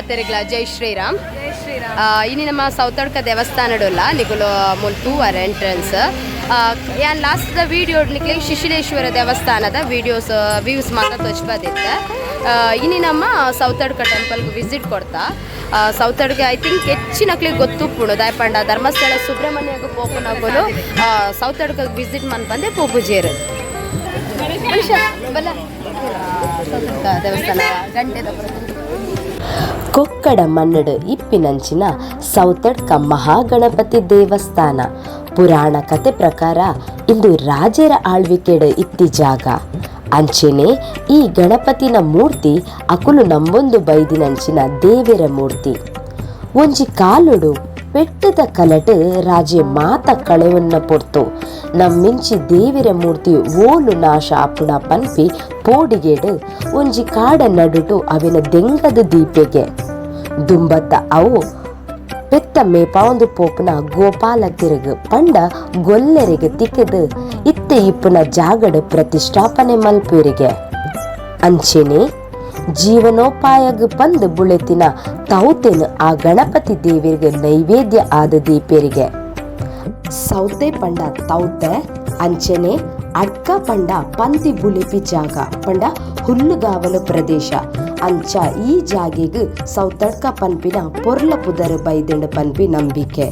ಮಾತೆರೆಗ್ಲ ಜೈ ಶ್ರೀರಾಮ್. ಜೈ ಶ್ರೀರಾಮ್. ಆ, ಇನಿ ನಮ್ಮ ಸೌತಡ್ಕ ದೇವಸ್ಥಾನಡುಲ್ಲ ನಿಗುಲು ಮುಲ್ ತೂವರ್ ಎಂಟ್ರೆನ್ಸ್ ಯಾನ್ ಲಾಸ್ಟ್ ದ ವಿಡಿಯೋ ನಿಕ್ಲಿ ಶಿಶಿಲೇಶ್ವರ ದೇವಸ್ಥಾನದ ವಿಡಿಯೋಸ್ ವ್ಯೂಸ್ ಮಾತ್ರ ತೋಚ್ಬದಿತ್ತೆ ಇನಿ ನಮ್ಮ ಸೌತಡ್ಕ ಟೆಂಪಲ್ಗೆ ವಿಸಿಟ್ ಕೊಡ್ತಾ. ಆ, ಸೌತಡ್ಗೆ ಐ ಥಿಂಕ್ ಹೆಚ್ಚಿನಕ್ಲಿಗೆ ಗೊತ್ತುಪ್ಪುಣು ದಾಯಪಂಡ ಧರ್ಮಸ್ಥಳ ಸುಬ್ರಹ್ಮಣ್ಯಗೂ ಪೋಪುನಗುಲು ಸೌತಡ್ಕ ವಿಸಿಟ್ ಮನ್ ಬಂದೆ ಪೋಪುಜೇರು ಸೌತಡ್ಕ ದೇವಸ್ಥಾನ ಗಂಟೆ ಕೊಕ್ಕಡ ಮನ್ನಡು ಇಪ್ಪಿನಂಚಿನ ಸೌತಡ್ಕ ಮಹಾಗಣಪತಿ ದೇವಸ್ಥಾನ. ಪುರಾಣ ಕತೆ ಪ್ರಕಾರ ಇಂದು ರಾಜರ ಆಳ್ವಿಕೆಡ್ ಇತ್ತಿ ಜಾಗ. ಅಂಚೆನೆ ಈ ಗಣಪತಿನ ಮೂರ್ತಿ ಅಕುಲು ನಂಬೊಂದು ಬೈದಿನಂಚಿನ ದೇವರ ಮೂರ್ತಿ. ಒಂಜಿ ಕಾಲುಡು ಪೆಟ್ಟದ ಕಲಟ್ ರಾಜೆ ಮಾತ ಕಳೆವನ್ನ ಪೊರ್ತು ನಮ್ಮಿಂಚಿ ದೇವಿರ ಮೂರ್ತಿ ಓಲು ನಾಶ ಅಪ್ಪುಣ ಪನ್ಪಿ ಪೋಡಿಗೆಡು ಒಂಜಿ ಕಾಡ ನಡುಟು ಅವಿನ ದೆಂಗದ ದೀಪೆಗೆ. ದುಂಬತ್ತ. ಅವು ಪೆತ್ತ ಮೇಪಾವೊಂದು ಪೋಪುನ ಗೋಪಾಲ ತಿರುಗು ಪಂಡ ಗೊಲ್ಲೆರಿಗೆ ತಿಕ್ಕದು ಇತ್ತೆ ಇಪ್ಪುನ ಜಾಗಡ್ ಪ್ರತಿಷ್ಠಾಪನೆ ಮಲ್ಪುರಿಗೆ. ಅಂಚೆನೆ ಜೀವನೋಪಾಯಗ್ ಪಂದ್ ಬುಳೆತಿನ ತೌತೆನು ಆ ಗಣಪತಿ ದೇವಿರಿಗೆ ನೈವೇದ್ಯ ಆದ ದೀಪೇರಿಗೆ. ಸೌತೆ ಪಂಡ ತೌತೆ, ಅಂಚೆನೆ ಅಡ್ಕ ಪಂಡ ಪಂತಿ ಬುಳಿಪಿ ಜಾಗ ಪಂಡ ಹುಲ್ಲುಗಾವಲು ಪ್ರದೇಶ. ಅಂಚ ಈ ಜಾಗೆಗ್ ಸೌತಡ್ಕ ಪನ್ಪಿನ ಪೊರ್ಲ ಪುದರ್ ಬೈದಂಡ ಪನ್ಪಿ ನಂಬಿಕೆ.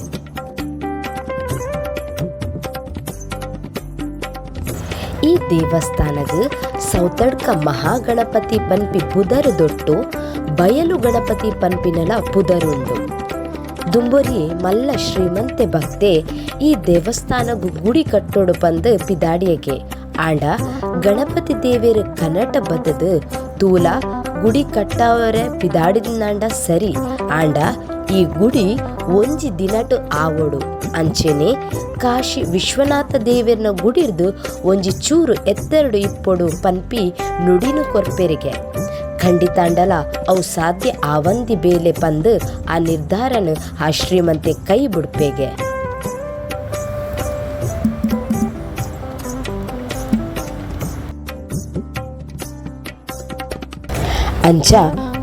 ಈ ದೇವಸ್ಥಾನದ ಸೌತಡ್ಕ ಮಹಾಗಣಪತಿ ಪನ್ಪಿ ಪುದರ್ ದೊಟ್ಟು ಬಯಲು ಗಣಪತಿ ಪನ್ಪಿನಲ ಪುದರುಂಡು. ದುಂಬುರಿ ಮಲ್ಲ ಶ್ರೀಮಂತೆ ಭಕ್ತೆ ಈ ದೇವಸ್ಥಾನಗು ಗುಡಿ ಕಟ್ಟೋಡು ಪಂದ್ ಪಿದಾಡಿಯಗೆ. ಆಂಡ ಗಣಪತಿ ದೇವಿರ ಕನಟ ಬದದು ತೂಲ ಗುಡಿ ಕಟ್ಟವರೆ ಪಿದಾಡಿದಂಡ ಸರಿ. ಆಂಡ, ಈ ಗುಡಿ ಒಂಜಿ ದಿನಟು ಆವಡು. ಅಂಚೆನೆ ಕಾಶಿ ವಿಶ್ವನಾಥ ದೇವಿರನ ಗುಡಿರ್ದು ಒಂಜಿ ಚೂರು ಎತ್ತೆರಡು ಇಪ್ಪೊಡು ಪನ್ಪಿ ನುಡಿನು ಕೊರ್ಪೆರಿಗೆ. ಖಂಡಿತಾಂಡಲ ಅವು ಸಾಧ್ಯ ಆವಂದಿ ಬೇಲೆ ಪಂದು ಆ ನಿರ್ಧಾರನ ಆ ಶ್ರೀಮಂತೆ ಕೈ ಬಿಡ್ಪೇಗೆ. ಅಂಚ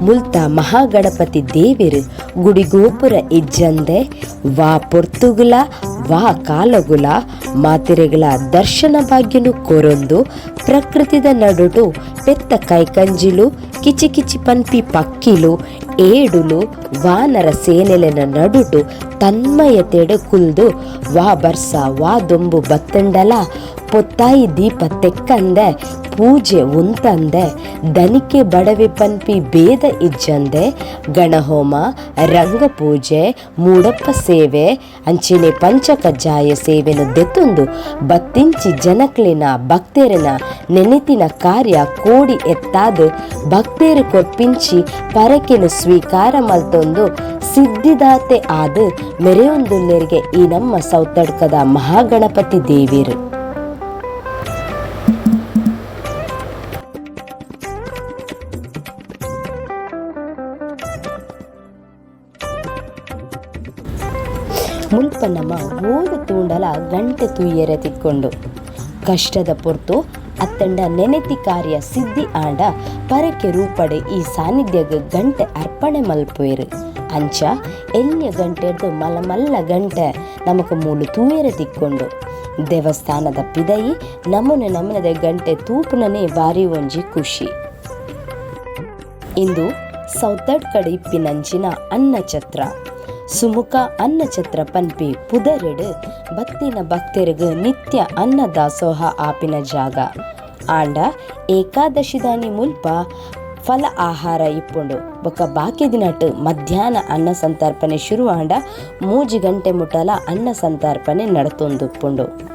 ಮುಲ್ತ ಮಹಾಗಣಪತಿ ದೇವಿರು ಗುಡಿಗೋಪುರ ಇಜ್ಜಂದೆ, ವಾ ಪೊರ್ತುಗುಲ, ವಾ ಕಾಲಗುಲ, ಮಾತಿರೆಗಳ ದರ್ಶನ ಭಾಗ್ಯನು ಕೊರೊಂದು, ಪ್ರಕೃತಿದ ನಡುಟು, ಪೆತ್ತ ಕೈಕಂಜಿಲು, ಕಿಚಿ ಕಿಚಿ ಪನ್ಪಿ ಪಕ್ಕಿಲು ಏಡುಲು ವಾನರ ಸೇನೆಲೆನ ನಡುಟು ತನ್ಮಯತೆಡೆ ಕುಲ್ದು, ವಾ ಬರ್ಸ, ವಾ ದೊಂಬು ಬತ್ತಂಡಲ, ಪೊತ್ತಾಯಿ ದೀಪ ತೆಕ್ಕಂದೆ, ಪೂಜೆ ಉಂತಂದೆ, ದನಿಕೆ ಬಡವೆ ಪನ್ಪಿ ಭೇದ ಇಜ್ಜಂದೆ, ಗಣಹೋಮ ರಂಗಪೂಜೆ ಮೂಡಪ್ಪ ಸೇವೆ, ಅಂಚಿನೆ ಪಂಚಕಜ್ಜಾಯ ಸೇವೆನ ದೆತ್ತೊಂದು, ಬತ್ತಿಂಚಿ ಜನಕ್ಲಿನ, ಭಕ್ತೇರನ ನೆನೆತಿನ ಕಾರ್ಯ ಕೋಡಿ ಎತ್ತಾದು, ಭಕ್ತೇರು ಕೊರ್ಪಿಂಚಿ ಪರಕೆನು ಸ್ವೀಕಾರ ಮಲ್ತೊಂದು ಸಿದ್ಧಿದಾತೆ ಆದ ಮೆರೆಯೊಂದುಲ್ಲೆರಿಗೆ ಈ ನಮ್ಮ ಸೌತಡ್ಕದ ಮಹಾಗಣಪತಿ ದೇವಿರು ಮುಲ್ಪ ನಮ್ಮ ಓದು ತೂಂಡಲ ಗಂಟೆ ತುಯ್ಯರೆ ತಿಕ್ಕೊಂಡು ಕಷ್ಟದ ಪೊರ್ತು ಅತ್ತಂಡ ನೆನೆತಿ ಕಾರ್ಯ ಸಿದ್ಧಿ ಆಂಡ ಪರಕೆ ರೂಪಡೆ ಈ ಸಾನ್ನಿಧ್ಯಗ ಗಂಟೆ ಅರ್ಪಣೆ ಮಲ್ಪುವೆರು. ಅಂಚ ಎಲ್ಯ ಗಂಟೆರ್ದು ಮಲಮಲ್ಲ ಮಲ್ಲ ಗಂಟೆ ನಮಕ ಮೂಲು ತೂಯರೆ ತಿಕ್ಕೊಂಡು ದೇವಸ್ಥಾನದ ಪಿದಯಿ ನಮನೆ ನಮನದ ಗಂಟೆ ತೂಪುನನೇ ಬಾರಿ ಒಂಜಿ ಖುಷಿ. ಇಂದು ಸೌತಡ್ ಕಡೆ ಇಪ್ಪಿನಂಚಿನ ಅನ್ನಛತ್ರ ಸುಮುಖ ಅನ್ನಛತ್ರ ಪನ್ಪಿ ಪುದರೆಡ್ ಬತ್ತಿನ ಭಕ್ತರಿಗ ನಿತ್ಯ ಅನ್ನ ದಾಸೋಹ ಆಪಿನ ಜಾಗ. ಆಂಡ ಏಕಾದಶಿದಾನಿ ಮುಲ್ಪ ಫಲ ಆಹಾರ ಇಪ್ಪುಂಡು. ಬೊಕ್ಕ ಬಾಕಿ ದಿನಟ್ ಮಧ್ಯಾಹ್ನ ಅನ್ನ ಸಂತರ್ಪಣೆ ಶುರು ಆಂಡ ಮೂಜಿ ಗಂಟೆ ಮುಟ್ಟಲ ಅನ್ನ ಸಂತರ್ಪಣೆ ನಡತೊಂದುಪ್ಪುಂಡು.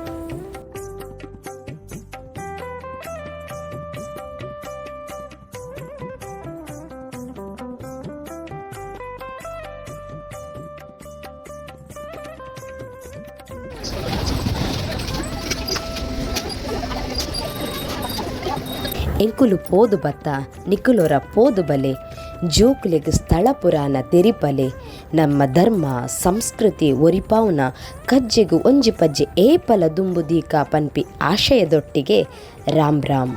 ಎಂಕುಲು ಪೋದು ಬತ್ತ, ನಿಕುಲೊರ ಪೋದು ಬಲೆ, ಜೋಕುಲೆಗ್ ಸ್ಥಳ ಪುರಾಣ ತೆರಿಪಲೆ, ನಮ್ಮ ಧರ್ಮ, ಸಂಸ್ಕೃತಿ ಒರಿಪಾವ್ನ ಕಜ್ಜೆಗು ಒಂಜಿ ಪಜ್ಜೆ ಏಪಲ ದುಂಬು ದೀಕ ಪನ್ಪಿ ಆಶಯದೊಟ್ಟಿಗೆ ರಾಮ್ ರಾಮ್.